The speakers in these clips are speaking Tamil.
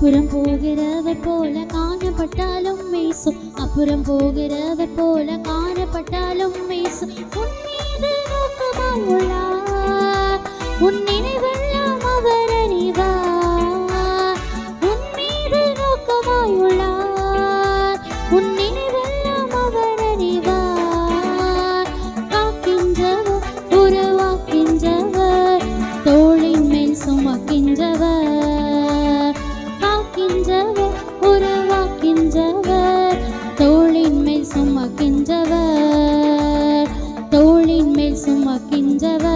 அப்புறம் போகிறவர் போல காணப்பட்டாலும் மேசும் அப்புறம் போகிறவர் போல காணப்பட்டாலும் மேசும் உன் மீது நோக்கமாயுள்ளார் உன் நினைவெல்லாம் அவர் அறிவார். உன் மீது நோக்கமாயுள்ளார் உன் சுமக்கின்றவர்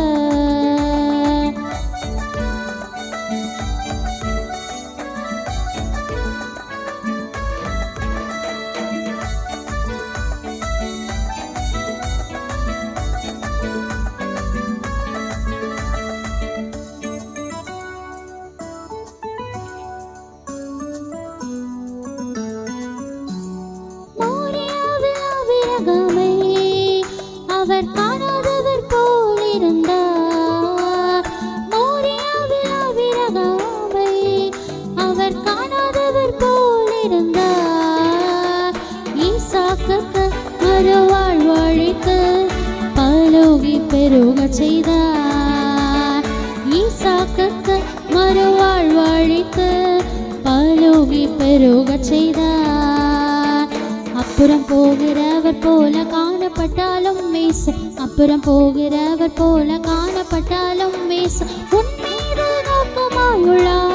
ஈசாக்குக்கு மறுவாழ் வழித்து பலோகி பெருகச் செய்தார். ஈசாக்குக்கு மறுவாழ் வழித்து பலோகி பெருகச் செய்தார். அப்புறம் போகிறவர் போல காணப்பட்டாலும் மேசு. அப்புறம் போகிறவர் போல காணப்பட்டாலும் மேசு. உன் மீது நோக்கமாயுள்ளார்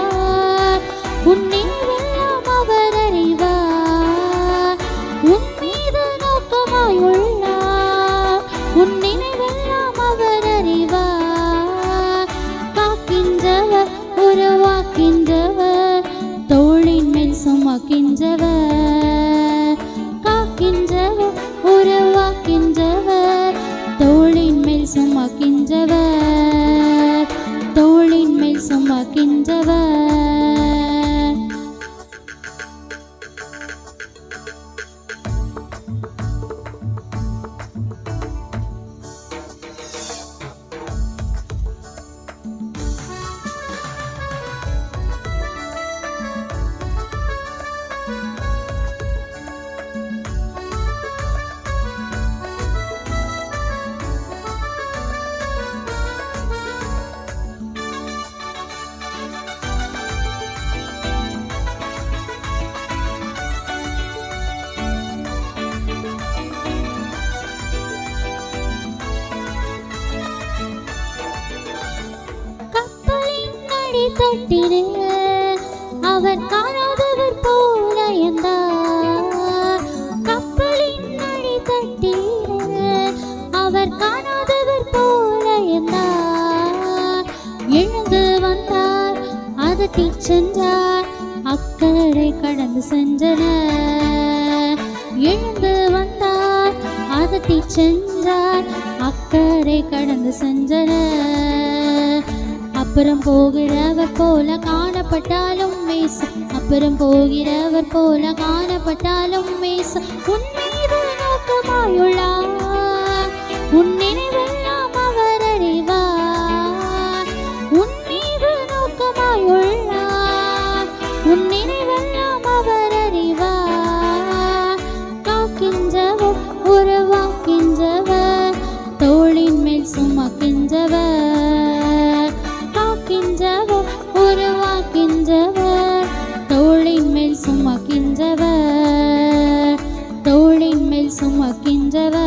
மேல் சுமக்கின்றவர் காக்கின்றவர் உருவாக்கின்றவர். தோளின் மேல் சுமக்கின்றவர் கப்பலின் அவர் காணாதவர் போல இருந்தார் கப்பலின் அடித்தட்டிலே அவர் காணாதவர் போல இருந்தார் எழுந்து வந்தார் அதட்டி சென்றார். அக்கறை கடந்து சென்றனர் எழுந்து வந்தார் அதட்டி சென்றார். அக்கறை கடந்து சென்றனர் அப்புறம் போகிறவர் போல காணப்பட்டாலும் மேசு அப்புறம் போகிறவர் போல காணப்பட்டாலும் மேசு உன் மீது நோக்கமாயுள்ளார். உன் சுமக்கின்றவர் தோளின் மேல் சுமக்கின்றவர்